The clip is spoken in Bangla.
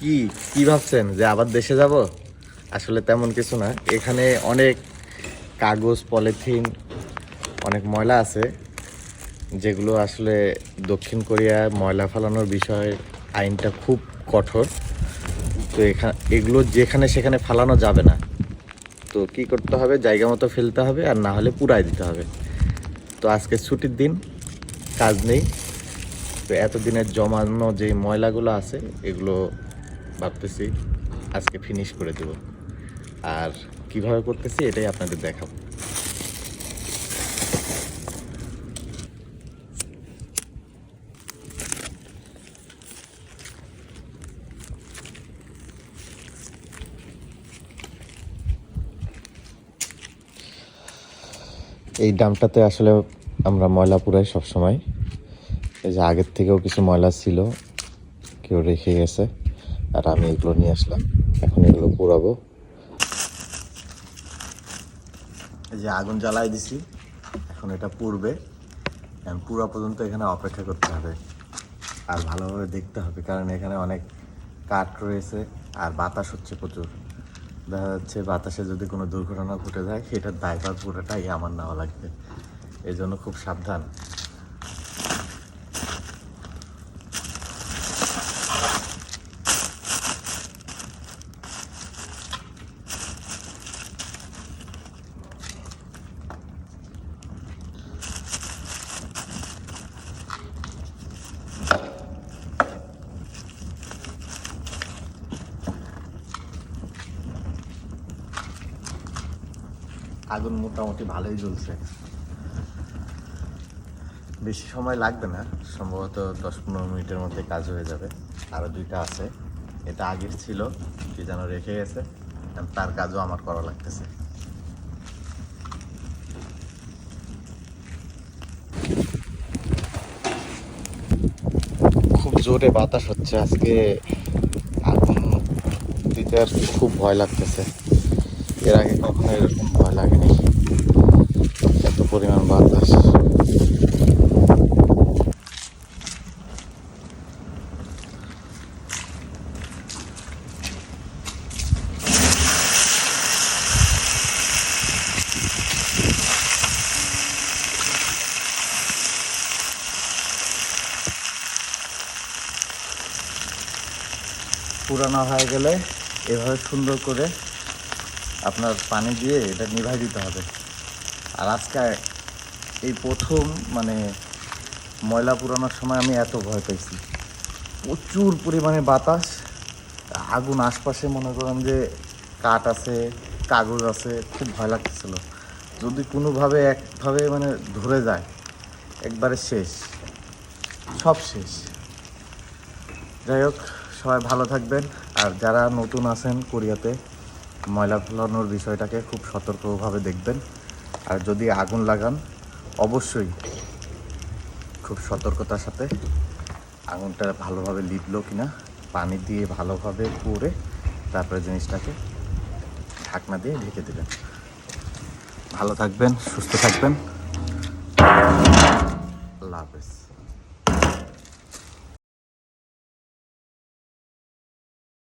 কি কি ভাবছেন? যে আবার দেশে যাব? আসলে তেমন কিছু না। এখানে অনেক কাগজ, পলিথিন, অনেক ময়লা আছে, যেগুলো আসলে দক্ষিণ কোরিয়ায় ময়লা ফেলানোর বিষয়ে আইনটা খুব কঠোর। তো এখানে এগুলো যেখানে সেখানে ফালানো যাবে না। তো কি করতে হবে? জায়গা মতো ফেলতে হবে, আর না হলে পুরাই দিতে হবে। তো আজকে ছুটির দিন, কাজ নেই। তো এতদিনের জমানো যে ময়লাগুলো আছে, এগুলো ভাবতেছি আজকে ফিনিশ করে দেব। আর কীভাবে করতেছি এটাই আপনাদের দেখাবো। এই ডামটাতে আসলে আমরা ময়লা পুরাই সবসময়। এই যে আগের থেকেও কিছু ময়লা ছিল, কেউ রেখে গেছে। আর আমি এগুলো নিয়ে আসলাম। এখন এগুলো পুরাবো। এই যে আগুন জ্বালাই দিছি, এখন এটা পুড়বে। এখন পুরা পর্যন্ত এখানে অপেক্ষা করতে হবে। আর ভালোভাবে দেখতে হবে, কারণ এখানে অনেক কাঠ রয়েছে আর বাতাস হচ্ছে প্রচুর। দেখা যাচ্ছে বাতাসে যদি কোনো দুর্ঘটনা ঘটে যায়, সেটার দায়ভার পুরোটাই আমার নেওয়া লাগবে। এই জন্য খুব সাবধান। আগুন মোটামুটি ভালোই জ্বলছে। বেশি সময় লাগবে না, সম্ভবত দশ পনেরো মিনিটের মধ্যে কাজ হয়ে যাবে। আরও দুইটা আছে। এটা আগের ছিল, কি যেন রেখে গেছে। তার কাজও আমার করা লাগতেছে। খুব জোরে বাতাস হচ্ছে আজকে। আগুন দিতে আর খুব ভয় লাগতেছে। এর আগে কখনো এরকম ভয় লাগেনি এত পরিমাণ বাতাস পুরানো হয়ে গেলে এভাবে সুন্দর করে আপনার পানি দিয়ে এটা নিভাই দিতে হবে। আর আজকে এই প্রথম মানে ময়লা পুরানোর সময় আমি এত ভয় পাইছি প্রচুর পরিমাণে বাতাস, আগুন আশপাশে মনে করেন যে কাঠ আছে, কাগজ আছে, খুব ভয় লাগতেছিল। যদি কোনোভাবে একভাবে মানে ধরে যায়, একবারে শেষ, সব শেষ। যাই হোক সবাই ভালো থাকবেন। আর যারা নতুন আছেন কোরিয়াতে, ময়লা ফেলানোর বিষয়টাকে খুব সতর্কভাবে দেখবেন। আর যদি আগুন লাগান, অবশ্যই খুব সতর্কতার সাথে আগুনটা ভালোভাবে লিপলো কিনা, পানি দিয়ে ভালোভাবে পুড়ে তারপরে জিনিসটাকে ঢাকনা দিয়ে ঢেকে দেবেন। ভালো থাকবেন, সুস্থ থাকবেন। আল্লাহ হাফেজ।